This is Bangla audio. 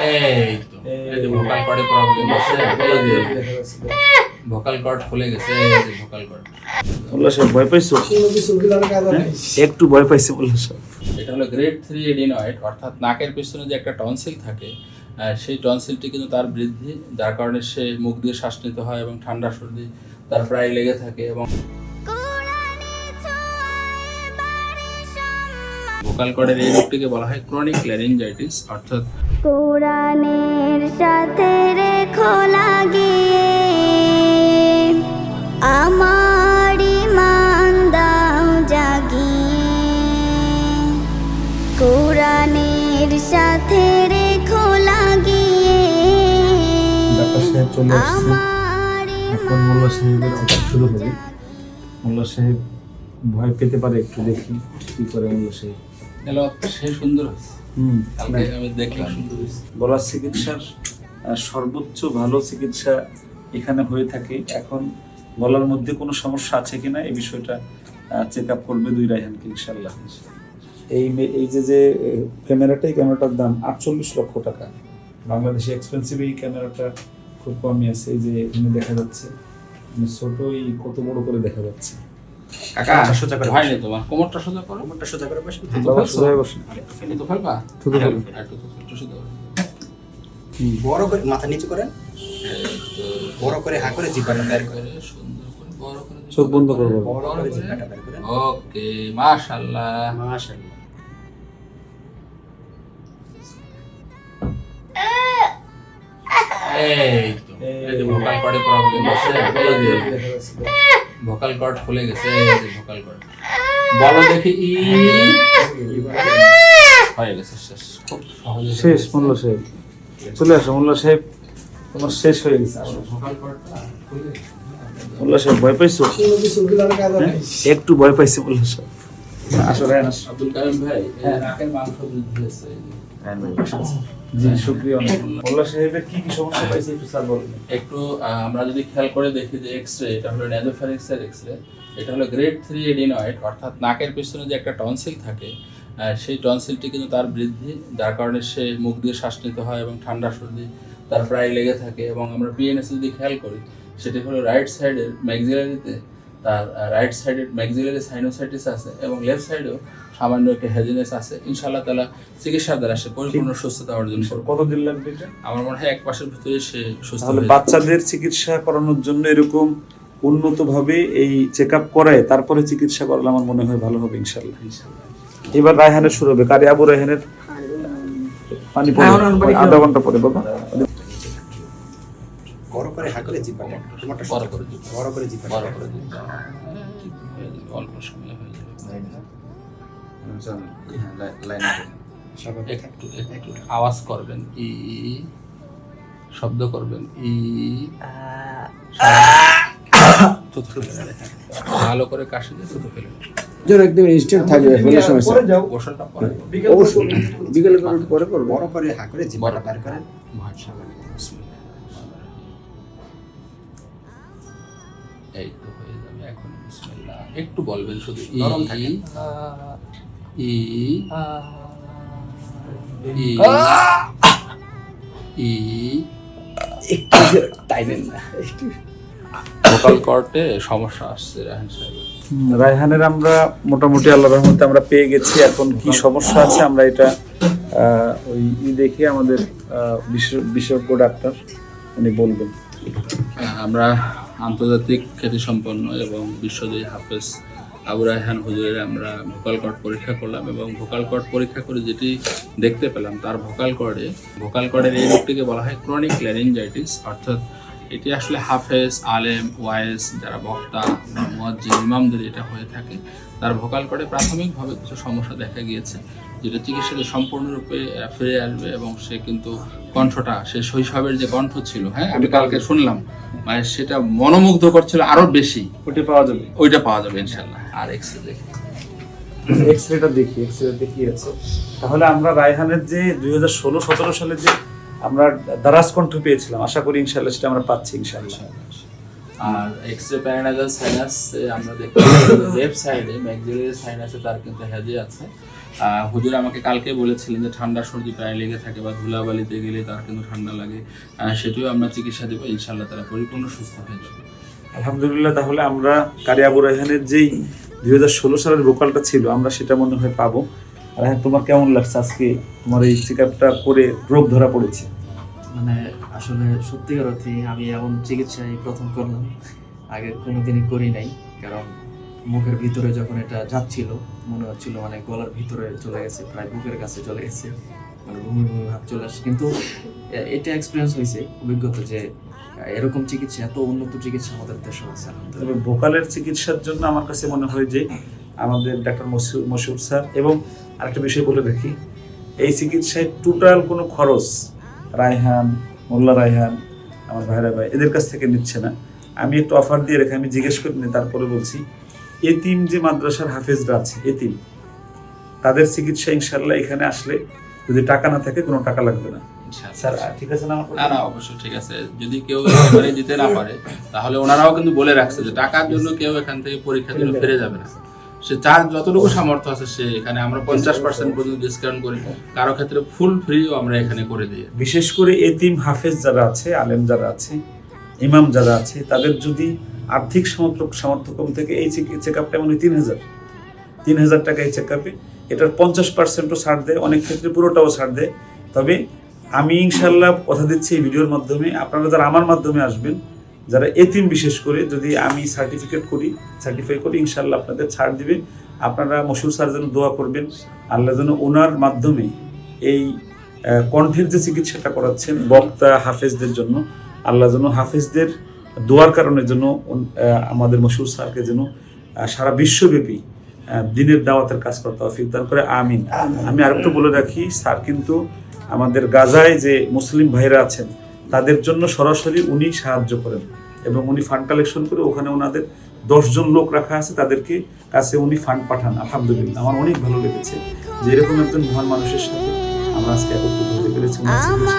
এই তো এই যে ভোকাল কর্ডে প্রবলেম আছে ভোকাল কর্ড ফুলে গেছে এই যে ভোকাল কর্ড মোল্লা সাহেব ভয় পাইছো? একটু ভয় পাইছে মোল্লা সাহেব এটা হলো গ্রেড থ্রি এডিনয়েড অর্থাৎ নাকের পেছনে যে একটা টনসিল থাকে সেই টনসিলটি কিন্তু তার বৃদ্ধি যার কারণে সে মুখ দিয়ে শ্বাস নিতে হয় এবং ঠান্ডা সর্দি তার প্রায় লেগে থাকে এবং ভোকাল কর্ডের এই রোগটিকে বলা হয় ক্রনিক ল্যারিঞ্জাইটিস অর্থাৎ কোরআনের সাথে রেখো লাগিয়ে। আমার ইমান দাও জাগিয়ে। কোরআনের সাথে রেখো লাগিয়ে। আমার এখন মোল্লা সাহেবের অপার শুরু হবে মোল্লা সাহেব ভয় পেতে পারে একটু দেখি কি করে মোল্লা সাহেব। সে সুন্দর হয়েছে। হুম আমি দেখলাম গলার চিকিৎসার সর্বোচ্চ ভালো চিকিৎসা এখানে হয়ে থাকে। এখন গলার মধ্যে কোনো সমস্যা আছে কিনা এই বিষয়টা চেক আপ করবে দুই রায়হানকে ইনশাল্লাহ এই এই যে যে আহ, ক্যামেরাটা এই ক্যামেরাটার দাম আটচল্লিশ লক্ষ টাকা। বাংলাদেশে এক্সপেন্সিভ এই ক্যামেরাটা খুব কমই আছে। এই যে এখানে দেখা যাচ্ছে মানে ছোটই কত বড় করে দেখা যাচ্ছে। কাকা সোজা করে হয় তোমার। কোমরটা সোজা করো? কোমরটা সোজা করে বসে। বাবা, সোজাই বসেন। তো ফেলবা থুতু ফেলো। একটু সোজা করো। বড় করে মাথা নিচু করেন বড় করে হা করে জিব্বাটা বের করে। সুন্দর করে বড় করে চোখ বন্ধ করব বড় করে জিব্বাটা বের করেন ওকে মাশাআল্লাহ। মাশাআল্লাহ। এই তো এই যে ভোকাল কর্ডে প্রবলেম আছে বলে দিই ভোকাল কর্ড ফুলে গেছে ভোকাল কর্ড বলো দেখি ই হয়ে গেছে শেষ। খুব সহজে শেষ মোল্লা সাহেব চলে আসো মোল্লা সাহেব তোমার শেষ হয়ে গেছে। ভোকাল কর্ডটা ফুলে গেছে। মোল্লা সাহেব ভয় পাইছো? একটু ভয় পাইছে মোল্লা সাহেব আসো রায়ন আব্দুল কারিম ভাই নাকের মাংস হয়েছে। জি শুক্রিয়া মোল্লা সাহেবের কি কি সমস্যা পাইছে একটু স্যার বলেন। একটু আমরা যদি খেয়াল করে দেখি যে এক্স রে এটা হলো ন্যাজোফ্যারিক্সের এক্স রে এটা হলো গ্রেড থ্রি এডিনয়েড অর্থাৎ নাকের পেছনে যে একটা টনসিল থাকে সেই টনসিলটি কিন্তু তার বৃদ্ধি যার কারণে সে মুখ দিয়ে শ্বাস নিতে হয় এবং ঠান্ডা সর্দি তার প্রায় লেগে থাকে। এবং আমরা পিএনএস যদি খেয়াল করি সেটি হলো রাইট সাইডের ম্যাক্সিলারিতে তার রাইট সাইডের ম্যাক্সিলারি সাইনোসাইটিস আছে এবং লেফট সাইডেও সামান্য একটা হেজিনেস আছে। ইনশাআল্লাহ তালা চিকিৎসার দ্বারা সে পরিপূর্ণ সুস্থতা অর্জন করবে। কতদিন লাগবে এটা? আমার মনে হয় এক মাসের ভিতরে সে সুস্থ তাহলে বাচ্চাদের চিকিৎসা করানোর জন্য এরকম উন্নত ভাবে এই চেক আপ করায় তারপরে চিকিৎসা করলে আমার মনে হয় ভালো হবে ইনশাল্লাহ এবার রায়হানের শুরু হবে। কারি আবু রায়হানের? পানি পড়ে। আধা ঘণ্টা পরে বাবা। বড় করে হা করে জিব্বাটা বড় করে দিবো। বড় করে জিব্বাটা বড় করে। হ্যাঁ, হয়ে। যাবে, অল্প সময়ে হয়ে যাবে। একটু একটু আওয়াজ করবেন। ই শব্দ করবেন। ই। ভালো করে কাশি দিয়ে থুতু ফেলে দেন। যেন একদম ইনস্ট্যান্ট থাকবে কোনো সমস্যা নেই। গোসলটা পরে অবশ্যই। বিকেলে করে পরে করব। বড় করে হা করে জিব্বাটা বের করেন। মাশাআল্লাহ, এই তো হয়ে যাবে এখন। বিসমিল্লাহ। একটু বলবেন শুধু নরম থাকে। ই ই ই একটু টাইমেন না একটু ভোকাল কর্ডে সমস্যা আসছে রাহান সাহেবের হুম, রায়হানের আমরা মোটামুটি আল্লাহ রহমতে আমরা পেয়ে গেছি। এখন কি সমস্যা আছে আমরা এটা আহ, ওই ই দেখে আমাদের বিশেষজ্ঞ ডাক্তার উনি বলবেন। হ্যাঁ, আমরা আন্তর্জাতিক খ্যাতিসম্পন্ন এবং বিশ্বজয়ী হাফেজ আবু রায়হান হুজুরের আমরা ভোকাল কর্ড পরীক্ষা করলাম এবং ভোকাল কর্ড পরীক্ষা করে যেটি দেখতে পেলাম, তার ভোকাল কর্ডে, ভোকাল কর্ডের এই রোগটিকে বলা হয় ক্রনিক ল্যারেঞ্জাইটিস অর্থাৎ এটি আসলে হাফেজ আলেম ওয়াইস যারা বক্তা মুয়াজ্জিন ইমামদের এটা হয়ে থাকে। তার ভোকাল কর্ডে প্রাথমিকভাবে কিছু সমস্যা দেখা গিয়েছে যেটা চিকিৎসাতে সম্পূর্ণরূপে ফিরে আসবে এবং সে কিন্তু কণ্ঠটা সে শৈশবের যে কণ্ঠ ছিল হ্যাঁ আমি কালকে শুনলাম মানে সেটা মনোমুগ্ধ করছিল আরও বেশি। ওটি পাওয়া যাবে। ওইটা পাওয়া যাবে ইনশাল্লাহ আর এক্স দেখি। এক্স রেটা দেখি এক্স রে দেখিয়েছে তাহলে আমরা রায়হানের যে দুই হাজার ষোলো সতেরো সালে যে আমরা দারাজ কণ্ঠ পেয়েছিলাম। আশা করি ইনশাল্লাহ সেটা আমরা পাচ্ছি ইনশাল্লাহ আর এক্স রে প্যারানাইজাল সাইনাস আমরা দেখতে লেফট সাইডে ম্যাক্সিলারি সাইনাসে তার কিন্তু হেজে আছে। হুজুর আমাকে কালকে বলেছিলেন যে ঠান্ডা সর্দি প্রায় লেগে থাকে বা ধুলাবালিতে গেলে তার কিন্তু ঠান্ডা লাগে। সেটিও আমরা চিকিৎসা দেবো ইনশাল্লাহ তারা পরিপূর্ণ সুস্থ হয়ে যাবে। আলহামদুলিল্লাহ তাহলে আমরা কারি আবু রায়হানের যেই দুই হাজার ষোলো সালের ভোকালটা ছিল আমরা সেটা মনে হয় পাবো। আর হ্যাঁ তোমার কেমন লাগছে আজকে তোমার এই চেক আপটা করে রোগ ধরা পড়েছে? মানে আসলে সত্যিকার অর্থে আমি এমন চিকিৎসাই প্রথম করলাম আগে কোনোদিনই করি নাই কারণ মুখের ভিতরে যখন এটা যাচ্ছিল মনে হচ্ছিল মানে গলার ভিতরে চলে গেছে প্রায় বুকের কাছে চলে গেছে মানে ভূমি ভূমি ভাব চলে আসছে। কিন্তু এটা এক্সপিরিয়েন্স হয়েছে অভিজ্ঞতা যে এরকম চিকিৎসা এত উন্নত চিকিৎসা আমাদের দেশে আছে তবে ভোকালের চিকিৎসার জন্য আমার কাছে মনে হয় যে আমাদের ডাক্তার মশুর স্যার। এবং আরেকটা বিষয় বলে রাখি এই চিকিৎসায় টোটাল কোনো খরচ রায়হান মোল্লা রায়হান আমার ভাইরা ভাই এদের কাছ থেকে নিচ্ছে না। আমি একটু অফার দিয়ে রেখে আমি জিজ্ঞেস করিনি তারপরে বলছি এতিম যে মাদ্রাসার হাফেজরা আছে এতিম তাদের চিকিৎসা ইনশাল্লাহ এখানে আসলে যদি টাকা না থাকে কোনো টাকা লাগবে না। স্যার ঠিক আছে না না না অবশ্যই ঠিক আছে। যদি কেউ দিতে না পারে তাহলে ওনারাও কিন্তু বলে রাখছে যে টাকার জন্য কেউ এখান থেকে পরীক্ষা দিলে ফিরে যাবে না। সে যার যতটুকু সামর্থ্য আছে সে এখানে আমরা পঞ্চাশ পার্সেন্ট পর্যন্ত ডিসকাউন্ট করি। কারও ক্ষেত্রে ফুল ফ্রিও আমরা এখানে করে দিই। বিশেষ করে এতিম হাফেজ যারা আছে আলেম যারা আছে ইমাম যারা আছে তাদের যদি আর্থিক সামর্থ্য সামর্থ্য কম থেকে এই চেক আপটা মানে তিন হাজার। তিন হাজার টাকা এই চেক আপে এটার পঞ্চাশ পার্সেন্টও ছাড় দেয় অনেক ক্ষেত্রে পুরোটাও ছাড় দেয়। তবে আমি ইনশাল্লাহ কথা দিচ্ছি এই ভিডিওর মাধ্যমে। আপনারা যারা আমার মাধ্যমে আসবেন যারা এতিম বিশেষ করে যদি আমি সার্টিফিকেট করি সার্টিফাই করি ইনশাল্লাহ আপনাদের ছাড় দিবে। আপনারা মশুর স্যার যেন দোয়া করবেন আল্লাহ যেন ওনার মাধ্যমে এই কণ্ঠের যে চিকিৎসাটা করাচ্ছেন বক্তা হাফেজদের জন্য আল্লাহ যেন হাফেজদের দোয়ার কারণে যেন আমাদের মশুর স্যারকে যেন সারা বিশ্বব্যাপী দিনের দাওয়াতের কাজ করতে তৌফিক দান করে আমিন। আমি আরেকটু বলে রাখি স্যার কিন্তু আমাদের গাজায় যে মুসলিম ভাইরা আছেন তাদের জন্য সরাসরি উনি সাহায্য করেন এবং উনি ফান্ড কালেকশন করে ওখানে ওনাদের দশজন লোক রাখা আছে তাদেরকে কাছে উনি ফান্ড পাঠান। আলহামদুলিল্লাহ আমার অনেক ভালো লেগেছে যে এরকম একজন মহান মানুষের সাথে আমরা আজকে একত্রিত হতে পেরেছি। আমাদের